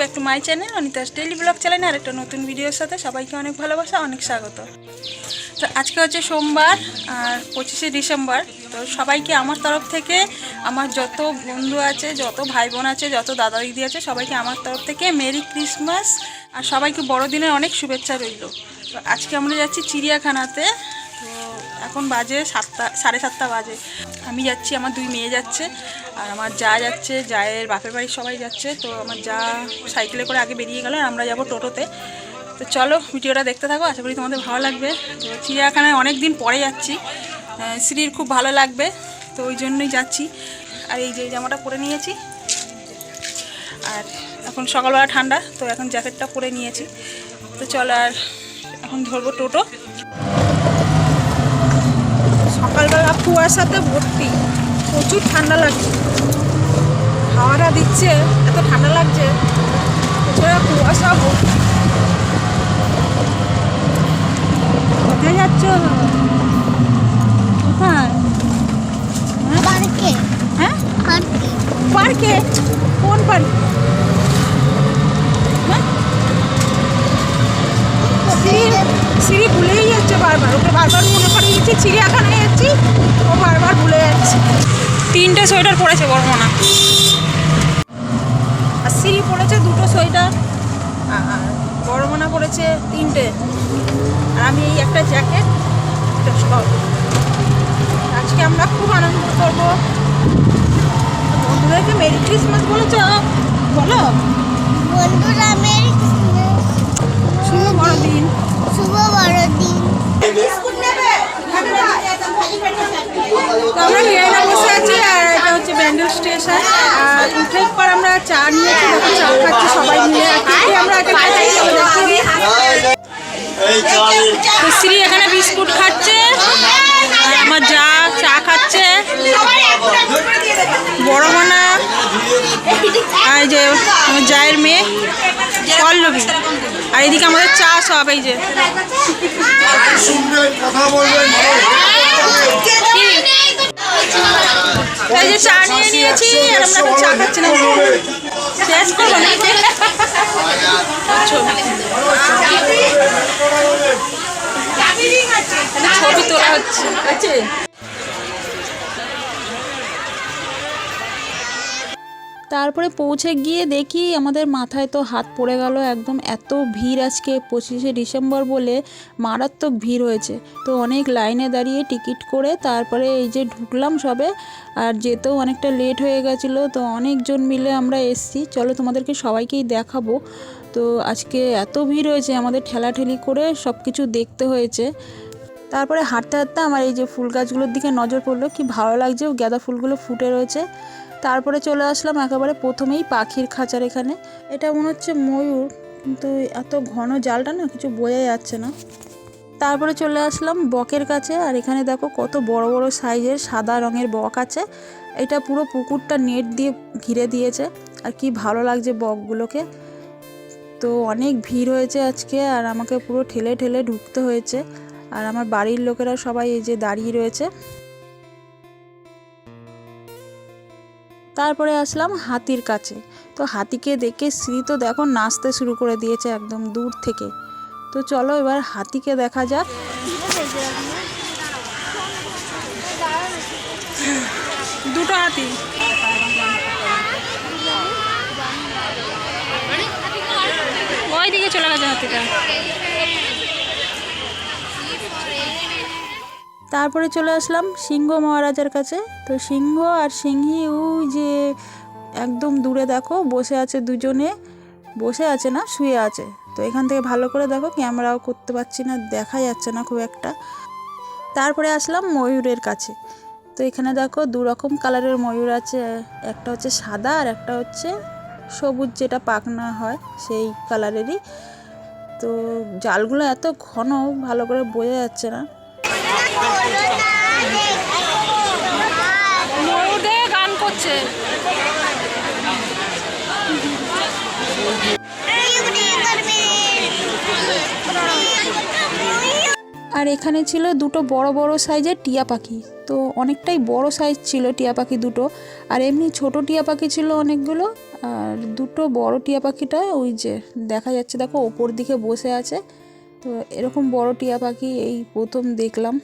Back to my channel Anita's daily vlog channel আর একটা নতুন ভিডিওর সাথে সবাইকে অনেক ভালোবাসা, অনেক স্বাগত। তো আজকে হচ্ছে সোমবার, আর পঁচিশে ডিসেম্বর, তো সবাইকে আমার তরফ থেকে, আমার যত বন্ধু আছে, যত ভাই বোন আছে, যত দাদা দিদি আছে, সবাইকে আমার তরফ থেকে মেরি ক্রিসমাস আর সবাইকে বড়দিনের অনেক শুভেচ্ছা রইল। তো আজকে আমরা যাচ্ছি চিড়িয়াখানাতে, তো এখন বাজে সাতটা, সাড়ে সাতটা বাজে। আমি যাচ্ছি, আমার দুই মেয়ে যাচ্ছে। আর আমার যা যাচ্ছে জায়ের বাপের বাড়ির সবাই যাচ্ছে, তো আমার যা সাইকেলে করে আগে বেরিয়ে গেল আর আমরা যাব টোটোতে। তো চলো, ভিডিওটা দেখতে থাকো, আশা করি তোমাদের ভালো লাগবে। তো চিড়িয়াখানায় অনেক দিন পরে যাচ্ছি। শ্রীর খুব ভালো লাগবে, তো ওই জন্যই যাচ্ছি। আর এই যে জামাটা পরে নিয়েছি। আর এখন সকালবেলা ঠান্ডা, তো এখন জ্যাকেটটা পরে নিয়েছি। তো চলো, আর এখন ধরবো টোটো। সকালবেলা কুয়াশাতে ভর্তি। প্রচুর ঠান্ডা লাগছে। হাওয়াটা দিচ্ছে এত ঠান্ডা লাগছে উপরে কুয়াশা ভর্তি কোথায় যাচ্ছ? কোথায়? হ্যাঁ? পার্কে। হ্যাঁ? পার্কে। কোন পার্কে? সিঁড়ি সিঁড়ি যাচ্ছে বারবার ওকে বারবার মনে করে যাচ্ছি চিড়িয়াখানায় যাচ্ছি ও বারবার ভুলে যাচ্ছে। তিনটে সোয়েটার পরেছে বর্মনা। আর সিঁড়ি পরেছে দুটো সোয়েটার আর বড়মনা পরেছে তিনটে। আর আমি এই একটা জ্যাকেট একটা সব আজকে আমরা খুব আনন্দ করব। বন্ধুদেরকে মেরি ক্রিসমাস বলেছ? বলো। বন্ধুরা মেরি শুভ বড়দিন। শুভ বড়দিন। আমরা ট্রেনে বসে আছি, আর এটা হচ্ছে ব্যান্ডেল স্টেশন। আর উঠে পর আমরা চা নিয়েছি চা খাচ্ছি সবাই মিলে। আর আমরা আগে তো শ্রী এখানে বিস্কুট খাচ্ছে আর আমার যা চা খাচ্ছে। বড় মানা আর যে আমার জায়ের মেয়ে, পল্লবী। আর এদিকে আমাদের চা সব, এই যে? এই যে চা নিয়ে নিয়েছি, আর আমরা চা খাচ্ছি না। শেষ করো ছবি। তোলা হচ্ছে। আছে? তারপরে পৌঁছে গিয়ে দেখি আমাদের মাথায় তো হাত পড়ে গেল একদম। এত ভিড় আজকে পঁচিশে ডিসেম্বর বলে মারাত্মক ভিড় হয়েছে। তো অনেক লাইনে দাঁড়িয়ে টিকিট করে তারপরে এই যে ঢুকলাম সবে, আর যেতেও অনেকটা লেট হয়ে গেছিল। তো অনেকজন মিলে আমরা এসছি। চলো তোমাদেরকে সবাইকেই দেখাবো। তো আজকে এত ভিড় হয়েছে আমাদের ঠেলাঠেলি করে সব কিছু দেখতে হয়েছে। তারপরে হাঁটতে হাঁটতে আমার এই যে ফুল গাছগুলোর দিকে নজর পড়ল। কি ভালো লাগছে গাঁদা ফুলগুলো ফুটে রয়েছে। তারপরে চলে আসলাম একেবারে প্রথমেই পাখির খাঁচার এখানে। এটা মনে হচ্ছে ময়ূর, কিন্তু এত ঘন জালটা না, কিছু বোঝা যাচ্ছে না। তারপরে চলে আসলাম বকের কাছে, আর এখানে দেখো কত বড় বড় সাইজের সাদা রঙের বক আছে। এটা পুরো পুকুরটা নেট দিয়ে ঘিরে দিয়েছে, আর কি ভালো লাগছে বকগুলোকে। তো অনেক ভিড় হয়েছে আজকে, আর আমাকে পুরো ঠেলে ঠেলে ঢুকতে হয়েছে। আর আমার বাড়ির লোকেরা সবাই এই যে দাঁড়িয়ে রয়েছে। তারপরে আসলাম হাতির কাছে। তো হাতিকে দেখে শ্রী তো দেখো নাচতে শুরু করে দিয়েছে একদম দূর থেকে। তো চলো এবার হাতিকে দেখা যাক। দুটো হাতি। ওই দিকে চলে গেছে হাতিটা। তারপরে চলে আসলাম সিংহ মহারাজার কাছে। তো সিংহ আর সিংহী, ওই যে একদম দূরে দেখো, বসে আছে দুজনে। বসে আছে না, শুয়ে আছে। তো এখান থেকে ভালো করে দেখো ক্যামেরাও করতে পারছি না, দেখা যাচ্ছে না খুব একটা। তারপরে আসলাম ময়ূরের কাছে। তো এখানে দেখো দু রকম কালারের ময়ূর আছে। একটা হচ্ছে সাদা আর একটা হচ্ছে সবুজ, যেটা পাখনা হয় সেই কালারেরই। তো জালগুলো এত ঘন, ভালো করে বোঝা যাচ্ছে না। আর এখানে ছিল দুটো বড় বড় সাইজের টিয়া পাখি। তো অনেকটাই বড় সাইজ ছিল টিয়া পাখি দুটো। আর এমনি ছোট টিয়া পাখি ছিল অনেকগুলো। আর দুটো বড় টিয়া পাখিটা ওই যে দেখা যাচ্ছে, দেখো, ওপর দিকে বসে আছে। তো এরকম বড় টিয়া পাখি এই প্রথম দেখলাম।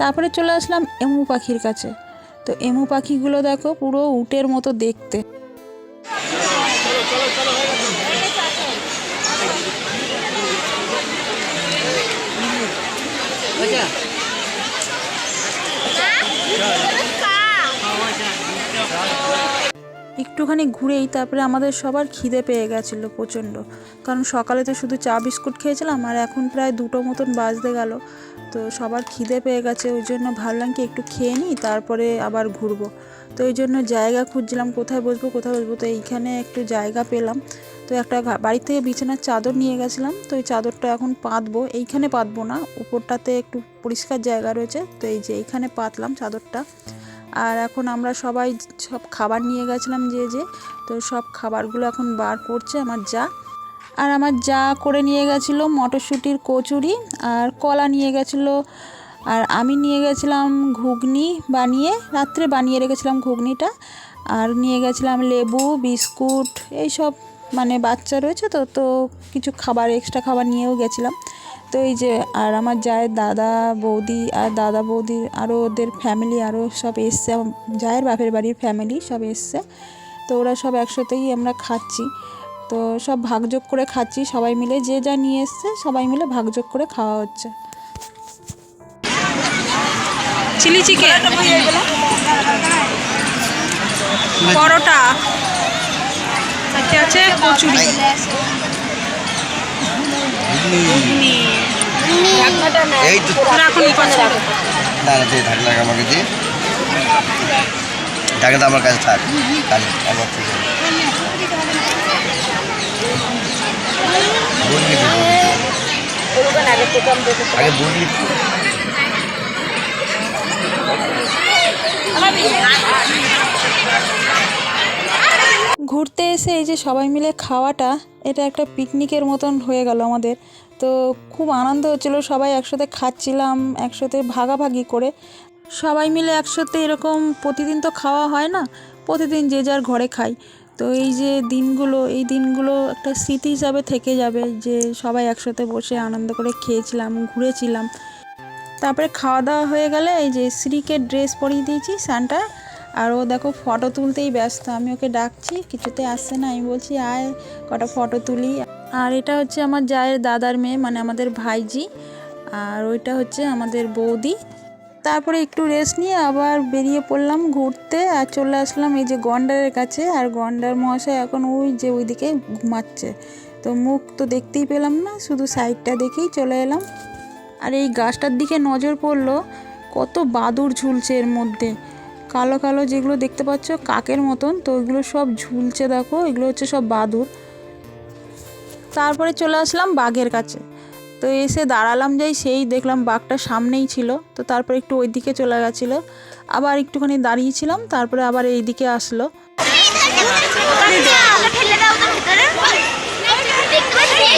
তারপরে চলে আসলাম এমু পাখির কাছে। তো এমু পাখিগুলো দেখো পুরো উটের মতো দেখতে। একটুখানি ঘুরেই তারপরে আমাদের সবার খিদে পেয়ে গেছিল প্রচণ্ড। কারণ সকালে তো শুধু চা, বিস্কুট খেয়েছিলাম আর এখন প্রায় দুটো মতন বাজতে গেল। তো সবার খিদে পেয়ে গেছে, ওই জন্য ভাবলাম কি একটু খেয়ে নিই, তারপরে আবার ঘুরবো। তো এই জন্য জায়গা খুঁজছিলাম, কোথায় বসবো কোথায় বসবো, তো এইখানে একটু জায়গা পেলাম। তো একটা বাড়ি থেকে বিছানার চাদর নিয়ে গেছিলাম, তো এই চাদরটা এখন পাতবো। এইখানে পাতবো না, উপরটাতে একটু পরিষ্কার জায়গা রয়েছে, তো এই যে এইখানে পাতলাম চাদরটা। আর এখন আমরা সবাই সব খাবার নিয়ে গেছিলাম যে যে, তো সব খাবারগুলো এখন বার করছে আমার যা। আর আমার যা করে নিয়ে গেছিল মটরশুঁটির কচুরি আর কলা নিয়ে গেছিল। আর আমি নিয়ে গেছিলাম ঘুগনি বানিয়ে, রাত্রে বানিয়ে রেখেছিলাম ঘুগনিটা। আর নিয়ে গেছিলাম লেবু, বিস্কুট এই সব মানে বাচ্চা রয়েছে তো তো কিছু খাবার এক্সট্রা খাবার নিয়েও গেছিলাম। তো এই যে আর আমার জায়ের দাদা বৌদি আর দাদা বৌদির আরও ওদের ফ্যামিলি আরও সব এসছে। আমার জায়ের বাপের বাড়ির ফ্যামিলি সব এসছে। তো ওরা সব একসাথেই আমরা খাচ্ছি। তো সব ভাগযোগ করে খাচ্ছি সবাই মিলে। যে যা নিয়ে এসছে সবাই মিলে ভাগযোগ করে খাওয়া হচ্ছে। Chilli chicken paratha. আছে কচুরি। এই তো দিয়ে থাক লাগ আমাকে দিয়ে। তো আমার কাছে থাক। কাজ আমার তো। আগে বুঝলি তো। ঘুরতে এসে এই যে সবাই মিলে খাওয়াটা, এটা একটা পিকনিকের মতন হয়ে গেল আমাদের। তো খুব আনন্দ হচ্ছিল, সবাই একসাথে খাচ্ছিলাম, একসাথে ভাগাভাগি করে। সবাই মিলে একসাথে এরকম প্রতিদিন তো খাওয়া হয় না, প্রতিদিন যে যার ঘরে খাই। তো এই যে দিনগুলো, এই দিনগুলো একটা স্মৃতি হিসাবে থেকে যাবে যে সবাই একসাথে বসে আনন্দ করে খেয়েছিলাম, ঘুরেছিলাম। তারপরে খাওয়া দাওয়া হয়ে গেলে এই যে শ্রীকে ড্রেস পরিয়ে দিয়েছি স্যান্টা আর ও দেখো ফটো তুলতেই ব্যস্ত, আমি ওকে ডাকছি, কিছুতে আসছে না, আমি বলছি, আয়, কটা ফটো তুলি। আর এটা হচ্ছে আমার জায়ের দাদার মেয়ে মানে আমাদের ভাইজি, আর ওইটা হচ্ছে আমাদের বৌদি। তারপরে একটু রেস্ট নিয়ে আবার বেরিয়ে পড়লাম ঘুরতে, আর চলে আসলাম এই যে গন্ডারের কাছে, আর গন্ডার মহাশয় এখন ওই যে ওইদিকে ঘুমাচ্ছে। তো মুখ তো দেখতেই পেলাম না, শুধু সাইডটা দেখেই চলে এলাম। আর এই গাছটার দিকে নজর পড়ল, কত বাদুর ঝুলছে এর মধ্যে। কালো কালো যেগুলো দেখতে পাচ্ছ কাকের মতন তো ওইগুলো সব ঝুলছে দেখো এগুলো হচ্ছে সব বাদুর তারপরে চলে আসলাম বাঘের কাছে। তো এসে দাঁড়ালাম যাই সেই দেখলাম বাঘটা সামনেই ছিল তো তারপরে একটু ওই দিকে চলে গেছিল। আবার একটুখানি দাঁড়িয়েছিলাম তারপরে আবার এই দিকে আসলো। দেখতে পাচ্ছিস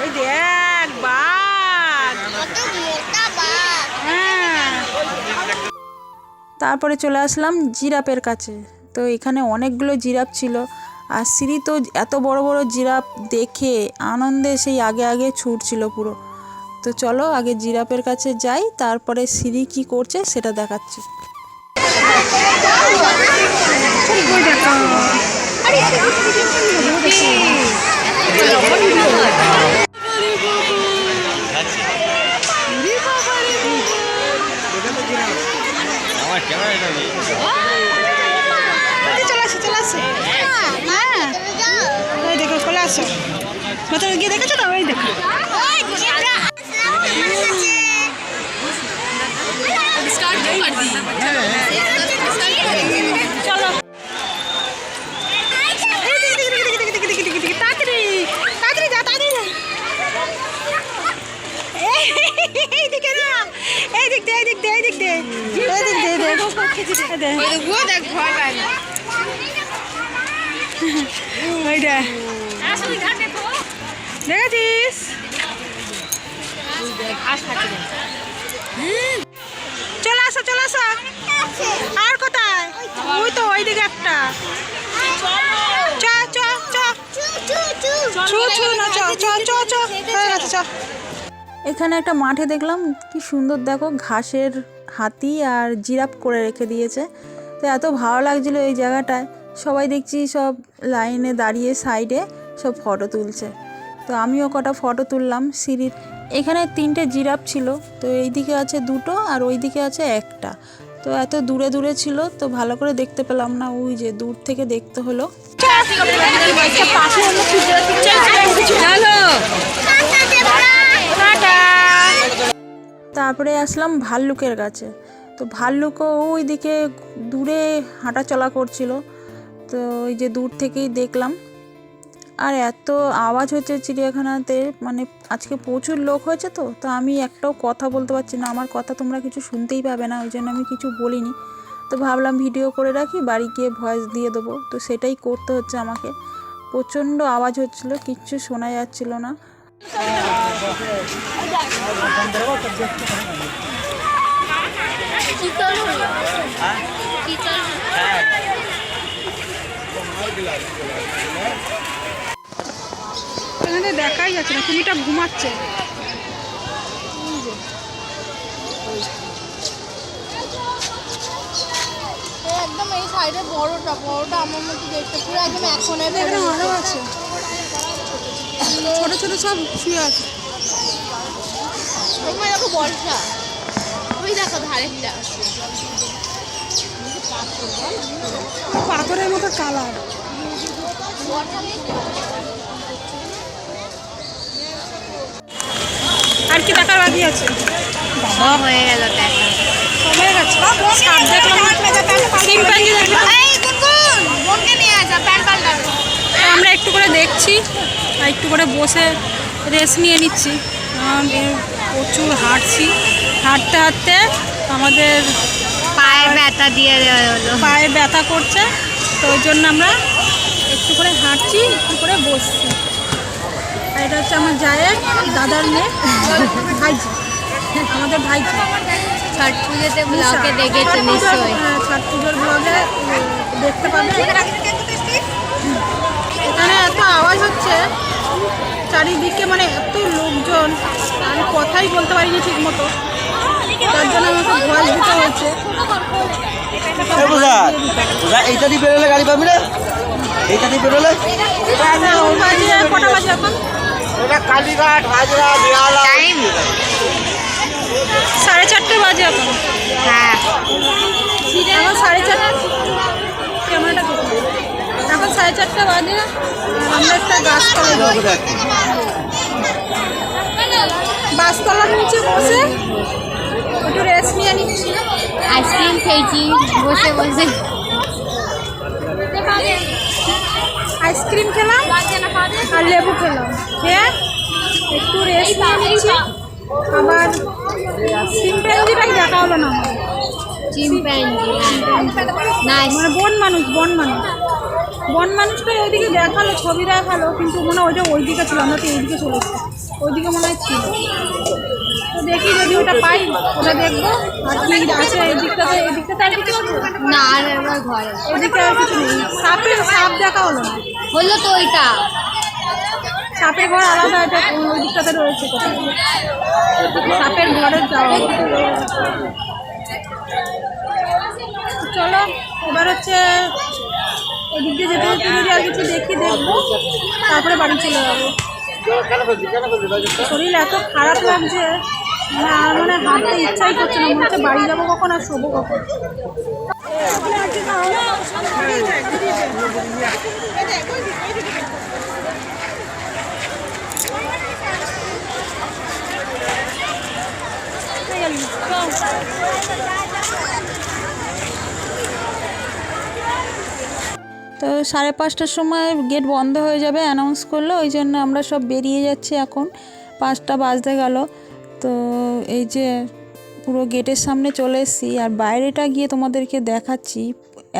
ওই দেখ বাঘ কত মোটা বাঘ তারপরে চলে আসলাম জিরাফের কাছে তো এখানে অনেকগুলো জিরাফ ছিল আর সিঁড়ি তো এত বড় বড় জিরাফ দেখে আনন্দে সেই আগে আগে ছুটছিল পুরো তো চলো আগে জিরাফের কাছে যাই তারপরে সিঁড়ি কি করছে সেটা দেখাচ্ছি চলে আসে চলে আসে হ্যাঁ ওই দেখো চলে আসো মাথা গিয়ে দেখেছ তো ওই দেখো ওই এই দিক দে এই দিক দে। এই দিক দে দে। ওইটা। দেখেছিস? চলে আসো চলে আসো। আর কোথায়? ওই তো ওই দিকে একটা। চ চ চ। ছু ছু না চ চ চ চ। হয়ে গেছে চ। এখানে একটা মাঠে দেখলাম কি সুন্দর দেখো ঘাসের হাতি আর জিরাফ করে রেখে দিয়েছে তো এত ভালো লাগছিল এই জায়গাটায় সবাই দেখছি সব লাইনে দাঁড়িয়ে সাইডে সব ফটো তুলছে তো আমিও কটা ফটো তুললাম সিঁড়ির এখানে তিনটে জিরাফ ছিল তো এই দিকে আছে দুটো আর ওই দিকে আছে একটা তো এত দূরে দূরে ছিল তো ভালো করে দেখতে পেলাম না ওই যে দূর থেকে দেখতে হলো তারপরে আসলাম ভাল্লুকের কাছে। তো ভাল্লুকও ওইদিকে দূরে হাঁটা চলা করছিল। তো ওই যে দূর থেকেই দেখলাম। আর এত আওয়াজ হচ্ছে চিড়িয়াখানাতে মানে আজকে প্রচুর লোক হয়েছে তো তো আমি একটাও কথা বলতে পারছি না। আমার কথা তোমরা কিছু শুনতেই পাবে না, ওই জন্য আমি কিছু বলিনি। তো ভাবলাম ভিডিও করে রাখি, বাড়ি গিয়ে ভয়েস দিয়ে দেবো। তো সেটাই করতে হচ্ছে আমাকে। প্রচণ্ড আওয়াজ হচ্ছিল, কিচ্ছু শোনা যাচ্ছিল না। দেখাই যাচ্ছে না কুমিটা ঘুমাচ্ছে। একদম এই সাইডে বড়টা বড়টা আমার মতো দেখতে পুরো একদম এখন আছে। ছোট ছোট সব শুয়ে আছে। দেখো বলটা। ওই দেখো ধারেরটা। পাথরের মতো কালার। আর কি দেখার বাকি আছে? সব হয়ে গেল হয়ে গেছে। সাপ দেখলাম। আমরা একটু করে দেখছি। আর একটু করে বসে রেস্ট নিয়ে নিচ্ছি। প্রচুর হাঁটছি। হাঁটতে হাঁটতে আমাদের পায়ে ব্যথা দিয়ে দেওয়া হলো। পায়ে ব্যথা করছে। তো ওই জন্য আমরা একটু করে হাঁটছি একটু করে বসছি। আর এটা হচ্ছে আমার জায়ের দাদার মেয়ে ভাইজি। আমাদের ভাইজি। ছট পুজোতে ব্লগে দেখেছ নিশ্চয়ই। হ্যাঁ, ছট পুজোর ব্লগে দেখতে পাবে। এখানে এত আওয়াজ হচ্ছে। চারিদিকে মানে এত লোকজন আমি কথাই বলতে পারিনি ঠিক মতো তার জন্য আমাকে ভয়েস দিতে হয়েছে এইটা দিয়ে বেরোলে গাড়ি পাবি না? এইটা দিয়ে বেরোলে? হ্যাঁ, বাজে কটা বাজে এখন? এটা কালীঘাট হাজরা টাইম সাড়ে চারটে বাজে এখন। হ্যাঁ। সাড়ে চারটে এখন সাড়ে চারটে বাজে আমরা একটা গাছতলা গাছতলার নিচে বসে একটু রেস্ট নিয়ে নিচ্ছি। আইসক্রিম খেয়েছি বসে বসে। আইসক্রিম খেলাম আর লেবু খেলাম। খেয়ে একটু রেস্ট নিয়ে নিচ্ছি। আবার সিম্পেঞ্জিটাই দেখা হলো না। চিম্প্যাঞ্জি মানে বন মানুষ বন মানুষ। বন মানুষটাই ওইদিকে দেখাল ছবি দেখাল কিন্তু মনে হয় ওইটা ওইদিকে ছিল আমরা তো এইদিকে চলে এসেছি। ওইদিকে মনে হয় ছিল। তো দেখি যদি ওটা পাই ওটা দেখব। আর কি আছে এই দিকটাতে এই আর কিছু না আর এবার ঘরে আর কিছু নেই। সাপের সাপ দেখা হলো না? হলো তো ওইটা। সাপের ঘর আলাদা এটা ওই দিকটাতে রয়েছে সাপের ঘরে যাওয়া চলো। এবার হচ্ছে এদিক দিয়ে যেতে যেতে যদি আর কিছু দেখি দেখব তারপরে বাড়ি চলে যাব শরীর এত খারাপ লাগছে মানে আর মানে হাঁটতে ইচ্ছাই করছে না মনে হচ্ছে বাড়ি যাব কখন আর শোবো কখন তো সাড়ে পাঁচটার সময় গেট বন্ধ হয়ে যাবে অ্যানাউন্স করল, ওই জন্য আমরা সব বেরিয়ে যাচ্ছি এখন। পাঁচটা বাজতে গেল, তো এই যে পুরো গেটের সামনে চলে এসেছি। আর বাইরেটা গিয়ে তোমাদেরকে দেখাচ্ছি,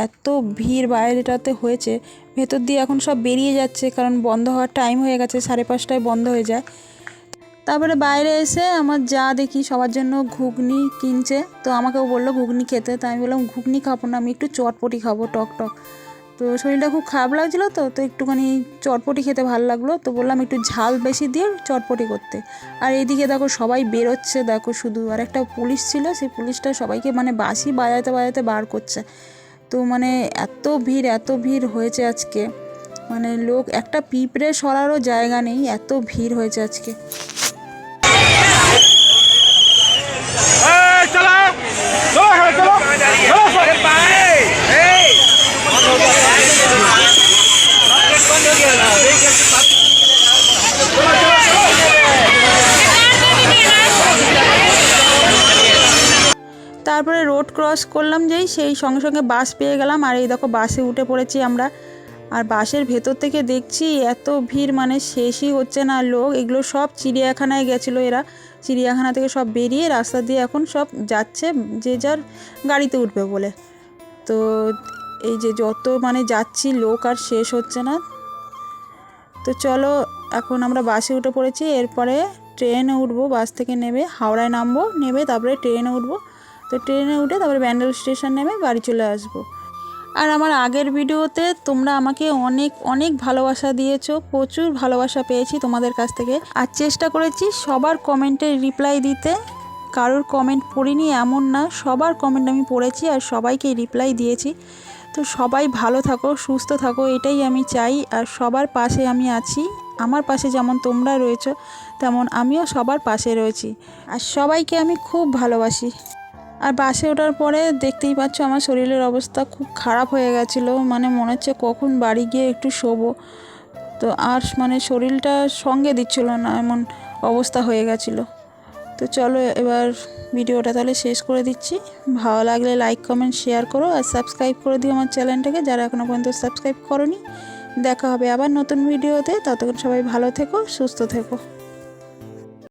এত ভিড় বাইরেটাতে হয়েছে। ভেতর দিয়ে এখন সব বেরিয়ে যাচ্ছে, কারণ বন্ধ হওয়ার টাইম হয়ে গেছে, সাড়ে পাঁচটায় বন্ধ হয়ে যায়। তারপরে বাইরে এসে আমার যা দেখি সবার জন্য ঘুগনি কিনছে। তো আমাকেও বলল, ঘুগনি খেতে। তো আমি বললাম, ঘুগনি খাব না, আমি একটু চটপটি খাব। টক টক। তো শরীরটা খুব খারাপ লাগছিল তো তো একটুখানি চটপটি খেতে ভালো লাগল। তো বললাম একটু ঝাল বেশি দিয়ে চটপটি করতে। আর এইদিকে দেখো সবাই বেরোচ্ছে, দেখো শুধু আর একটা পুলিশ ছিল, সেই পুলিশটা সবাইকে মানে বাঁশি বাজাতে বাজাতে বার করছে। তো মানে এত ভিড় এত ভিড় হয়েছে আজকে। মানে লোক, একটা পিঁপড়ে সরারও জায়গা নেই, এত ভিড় হয়েছে আজকে। তারপরে রোড ক্রস করলাম যেই, সেই সঙ্গে সঙ্গে বাস পেয়ে গেলাম। আর এই দেখো বাসে উঠে পড়েছি আমরা। আর বাসের ভেতর থেকে দেখছি এত ভিড় মানে শেষই হচ্ছে না লোক। এগুলো সব চিড়িয়াখানায় গেছিল এরা। চিড়িয়াখানা থেকে সব বেরিয়ে রাস্তা দিয়ে এখন সব যাচ্ছে, যে যার গাড়িতে উঠবে বলে। তো এই যে যত মানে যাচ্ছি, লোক আর শেষ হচ্ছে না। তো চলো, এখন আমরা বাসে উঠে পড়েছি। এরপরে ট্রেনে উঠবো। বাস থেকে নেবে, হাওড়ায় নামবো। নেবে, তারপরে ট্রেনে উঠবো। তো ট্রেনে উঠে তারপরে ব্যান্ডেল স্টেশন নেমে বাড়ি চলে আসব। আর আমার আগের ভিডিওতে তোমরা আমাকে অনেক অনেক ভালোবাসা দিয়েছ, প্রচুর ভালোবাসা পেয়েছি তোমাদের কাছ থেকে। আর চেষ্টা করেছি সবার কমেন্টে রিপ্লাই দিতে। কারোর কমেন্ট পড়িনি এমন না, সবার কমেন্ট আমি পড়েছি আর সবাইকে রিপ্লাই দিয়েছি। তো সবাই ভালো থাকো, সুস্থ থাকো, এটাই আমি চাই। আর সবার পাশে আমি আছি, আমার পাশে যেমন তোমরা রয়েছো, তেমন আমিও সবার পাশে রয়েছি। আর সবাইকে আমি খুব ভালোবাসি। আর বাসে ওঠার পরে দেখতেই পাচ্ছ আমার শরীরের অবস্থা খুব খারাপ হয়ে গেছিল। মানে মনে হচ্ছে কখন বাড়ি গিয়ে একটু শোবো। তো আর মানে শরীরটা সঙ্গে দিচ্ছিল না, এমন অবস্থা হয়ে গেছিল। তো চলো এবার ভিডিওটা তাহলে শেষ করে দিচ্ছি। ভালো লাগলে লাইক কমেন্ট শেয়ার করো আর সাবস্ক্রাইব করে দিও আমার চ্যানেলটাকে যারা এখনও পর্যন্ত সাবস্ক্রাইব করনি। দেখা হবে আবার নতুন ভিডিওতে। ততক্ষণ সবাই ভালো থেকো, সুস্থ থেকো।